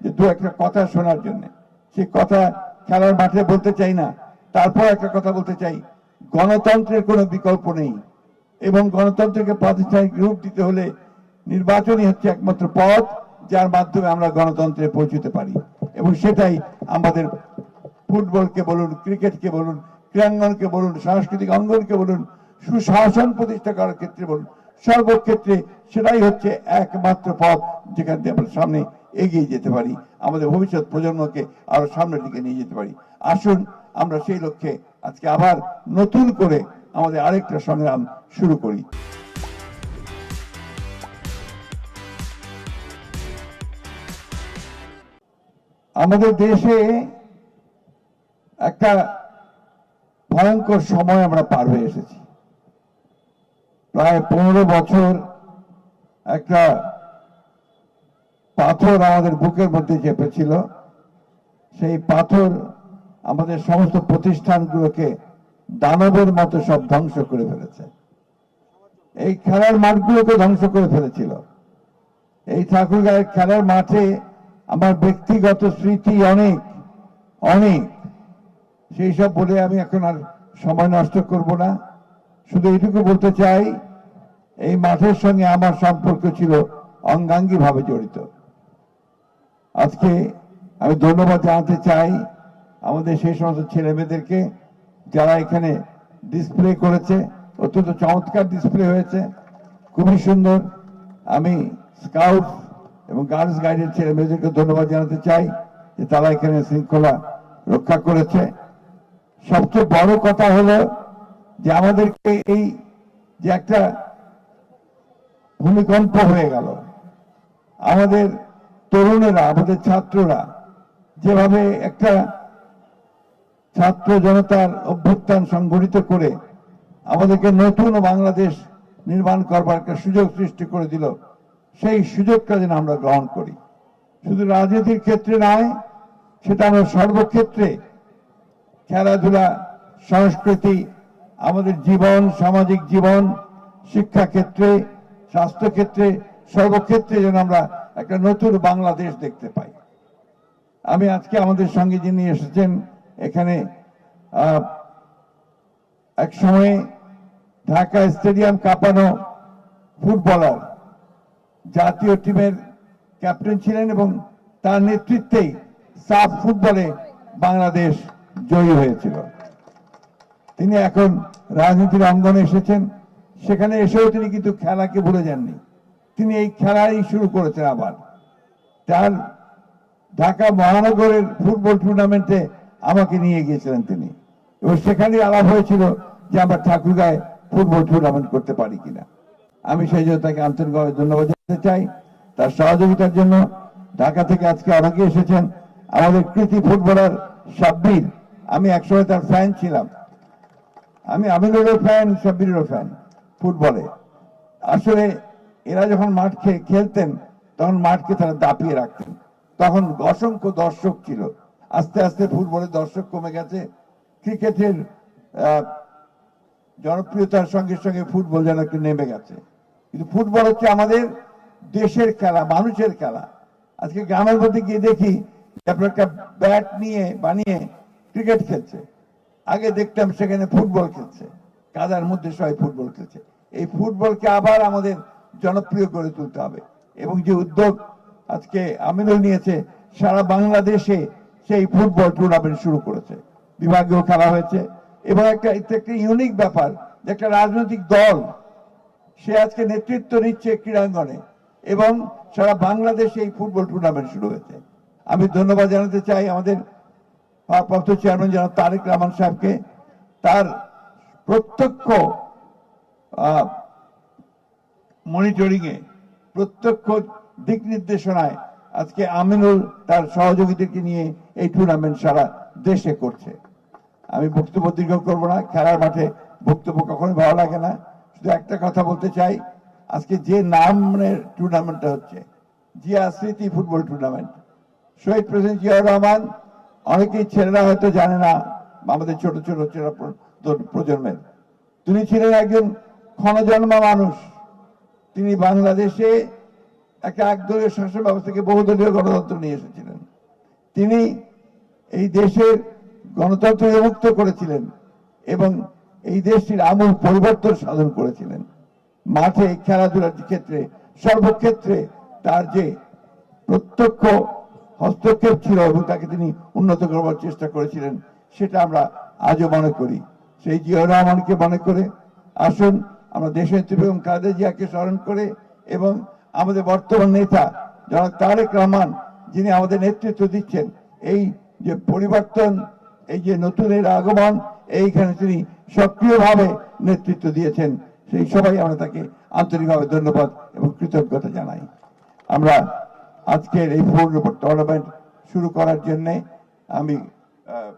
যে দু একটা কথা শোনার জন্য। সে কথা খেলার মাঠে বলতে চাই না, তারপর একটা কথা বলতে চাই। গণতন্ত্রের কোনো বিকল্প নেই এবং গণতন্ত্রকে প্রাতিষ্ঠানিক রূপ দিতে হলে নির্বাচনই হচ্ছে একমাত্র পথ যার মাধ্যমে আমরা গণতন্ত্রে পৌঁছতে পারি। এবং সেটাই আমাদের ফুটবলকে বলুন, ক্রিকেটকে বলুন, ক্রীড়াঙ্গনকে বলুন, সাংস্কৃতিক অঙ্গনকে বলুন, সুশাসন প্রতিষ্ঠা করার ক্ষেত্রে বলুন। সর্বক্ষেত্রে সেটাই হচ্ছে একমাত্র পথ যেখান থেকে আমরা সামনে এগিয়ে যেতে পারি। আমাদের ভবিষ্যৎ প্রজন্মকে আরও সামনের দিকে নিয়ে যেতে পারি। আসুন আমরা সেই লক্ষ্যে আজকে আবার নতুন করে আমাদের আরেকটা সংগ্রাম শুরু করি। আমাদের দেশে একটা ভয়ঙ্কর সময় আমরা পার হয়ে এসেছি। প্রায় পনেরো বছর একটা পাথর আমাদের বুকের মধ্যে চেপেছিল। সেই পাথর আমাদের সমস্ত প্রতিষ্ঠানগুলোকে দানবের মতো সব ধ্বংস করে ফেলেছে। এই খেলার মাঠগুলোকে ধ্বংস করে ফেলেছিল। এই ঠাকুরগাঁয়ের খেলার মাঠে আমার ব্যক্তিগত স্মৃতি অনেক অনেক। সেই সব বলে আমি এখন আর সময় নষ্ট করব না। শুধু এইটুকু বলতে চাই, এই মাঠের সঙ্গে আমার সম্পর্ক ছিল অঙ্গাঙ্গী ভাবে জড়িত। আজকে আমি ধন্যবাদ জানাতে চাই আমাদের সেই সমস্ত ছেলে মেয়েদেরকে যারা এখানে ডিসপ্লে করেছে, অত্যন্ত চমৎকার ডিসপ্লে হয়েছে, খুবই সুন্দর। আমি স্কাউট এবং গার্লস গাইডের ছেলে মেয়েদেরকে ধন্যবাদ জানাতে চাই যে তারা এখানে শৃঙ্খলা রক্ষা করেছে। সবচেয়ে বড় কথা হলো যে আমাদেরকে এই যে একটা ভূমিকম্প হয়ে গেল, আমাদের তরুণেরা, আমাদের ছাত্ররা যেভাবে একটা ছাত্র জনতার অভ্যুত্থান সংগঠিত করে আমাদেরকে নতুন বাংলাদেশ নির্মাণ করবার একটা সুযোগ সৃষ্টি করে দিল, সেই সুযোগটা যেন আমরা গ্রহণ করি। শুধু রাজনীতির ক্ষেত্রে নয়, সেটা আমরা সর্বক্ষেত্রে খেলাধুলা, সংস্কৃতি আমাদের জীবন, সামাজিক জীবন শিক্ষা ক্ষেত্রে স্বাস্থ্য ক্ষেত্রে সর্বক্ষেত্রে যেন আমরা একটা নতুন বাংলাদেশ দেখতে পাই। আমি আজকে আমাদের সঙ্গে যিনি এসেছেন, এখানে এক সময়ে ঢাকা স্টেডিয়াম কাঁপানো ফুটবলার, জাতীয় টিমের ক্যাপ্টেন ছিলেন এবং তার নেতৃত্বেই সাফ ফুটবলে বাংলাদেশ জয়ী হয়েছিল। তিনি এখন রাজনীতির অঙ্গনে এসেছেন। সেখানে এসেও তিনি কিন্তু খেলাকে ভুলে যাননি। তিনি এই খেলাই শুরু করেছেন আবার। তার ঢাকা মহানগরের ফুটবল টুর্নামেন্টে আমাকে নিয়ে গিয়েছিলেন তিনি। এবং সেখানে আলাপ হয়েছিল যে আমরা ঠাকুরগাঁয় ফুটবল টুর্নামেন্ট করতে পারি কিনা। আমি সেই জন্য তাকে আন্তরিকভাবে ধন্যবাদ জানাতে চাই। তার সহযোগিতার জন্য ঢাকা থেকে আজকে অনেকে এসেছেন। আমাদের কৃতি ফুটবলার সাব্বির। আমি একসময় তার ফ্যান ছিলাম। আমি আমিনুরের ফ্যান সাব্বিরেরও ফ্যান ফুটবলে আসলে এরা যখন মাঠ খেলতেন, তখন মাঠকে তারা দাপিয়ে রাখতেন। তখন অসংখ্য দর্শক ছিল। আস্তে আস্তে ফুটবলের দর্শক কমে গেছে। ক্রিকেটের জনপ্রিয়তার সঙ্গে সঙ্গে ফুটবল যেন একটু নেমে গেছে। কিন্তু ফুটবল হচ্ছে আমাদের দেশের খেলা, মানুষের খেলা। আজকে গ্রামের মধ্যে গিয়ে দেখি আপনার একটা ব্যাট নিয়ে বানিয়ে ক্রিকেট খেলছে। আগে দেখতাম সেখানে ফুটবল খেলছে। কাদার মধ্যে সবাই ফুটবল খেলছে। এই ফুটবলকে আবার আমাদের জনপ্রিয় করে তুলতে হবে। এবং যে উদ্যোগ আজকে আমিনুল নিয়েছে, সারা বাংলাদেশে সেই ফুটবল টুর্নামেন্ট শুরু করেছে। বিভাগীয় খেলা হয়েছে। এবং একটা একটা ইউনিক ব্যাপার যে একটা রাজনৈতিক দল, সে আজকে নেতৃত্ব নিচ্ছে ক্রীড়াঙ্গনে। এবং সারা বাংলাদেশে এই ফুটবল টুর্নামেন্ট শুরু হয়েছে। আমি ধন্যবাদ জানাতে চাই আমাদের ভারপ্রাপ্ত চেয়ারম্যান জনাব তারেক রহমান সাহেবকে তার প্রত্যক্ষ মনিটরিং এ প্রত্যক্ষ দিক নির্দেশনায় আজকে আমিনুল তার সহযোগীদেরকে নিয়ে এই টুর্নামেন্ট সারা দেশে করছে। আমি বক্তব্য দীর্ঘ করব না, খেলার মাঠে বক্তব্য কখনো ভালো লাগে না। শুধু একটা কথা বলতে চাই, আজকে যে নামের টুর্নামেন্টটা হচ্ছে, জিয়া স্মৃতি ফুটবল টুর্নামেন্ট শহীদ প্রেসিডেন্ট জিয়াউর রহমান অনেকেই ছেলেরা হয়তো জানে না, আমাদের ছোট ছোট ছেলেরা প্রজন্মের। তিনি ছিলেন একজন ক্ষণজন্মা মানুষ। তিনি বাংলাদেশে একটা একদলীয় শাসন ব্যবস্থাকে বহুদলীয় গণতন্ত্র নিয়ে এসেছিলেন। তিনি এই দেশের গণতন্ত্র বিমুক্ত করেছিলেন এবং এই দেশটির আমূল পরিবর্তন সাধন করেছিলেন। মাঠে খেলাধুলার ক্ষেত্রে, সর্বক্ষেত্রে তার যে প্রত্যক্ষ হস্তক্ষেপ ছিল এবং তাকে তিনি উন্নত করবার চেষ্টা করেছিলেন, সেটা আমরা আজও মনে করি। সেই জিয়া রহমানকে মনে করে আসুন, আমরা দেশনেত্রী বেগম খালেদা জিয়াকে স্মরণ করে এবং আমাদের বর্তমান নেতা জনাব তারেক রহমান, যিনি আমাদের নেতৃত্ব দিচ্ছেন, এই যে পরিবর্তন, এই যে নতুনের আগমন, এইখানে তিনি সক্রিয়ভাবে নেতৃত্ব দিয়েছেন। সেই সবাই আমরা তাকে আন্তরিকভাবে ধন্যবাদ এবং কৃতজ্ঞতা জানাই। আমরা আজকের এই টুর্নামেন্ট শুরু করার জন্য আমি আহ,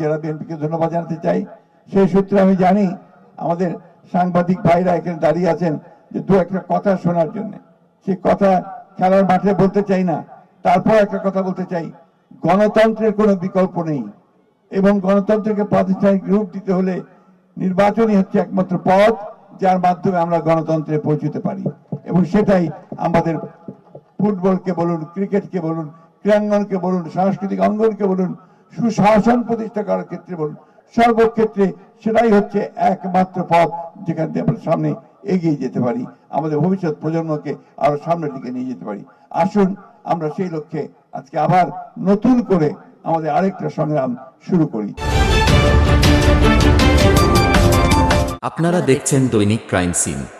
জেলা বিএনপিকে ধন্যবাদ জানাতে চাই। সেই সূত্রে আমি জানি আমাদের সাংবাদিক ভাইরা এখানে দাঁড়িয়ে আছেন যে দু একটা কথা শোনার জন্য। সে কথা খেলার মাঠে বলতে চাই না তারপর একটা কথা বলতে চাই। গণতন্ত্রের কোনো বিকল্প নেই এবং গণতন্ত্রকে প্রাতিষ্ঠানিক রূপ দিতে হলে নির্বাচনই হচ্ছে একমাত্র পথ যার মাধ্যমে আমরা গণতন্ত্রে পৌঁছতে পারি। এবং সেটাই আমাদের ফুটবলকে বলুন, ক্রিকেটকে বলুন, ক্রীড়াঙ্গনকে বলুন, সাংস্কৃতিক অঙ্গনকে বলুন, সুশাসন প্রতিষ্ঠা করার ক্ষেত্রে বলুন, সর্বক্ষেত্রে সেটাই হচ্ছে একমাত্র পথ যেখান থেকে আমরা সামনে এগিয়ে যেতে পারি, আমাদের ভবিষ্যৎ প্রজন্মকে আরও সামনের দিকে নিয়ে যেতে পারি। আসুন, আমরা সেই লক্ষ্যে আজকে আবার নতুন করে আমাদের আরেকটা সংগ্রাম শুরু করি। আপনারা দেখছেন দৈনিক ক্রাইম সিন।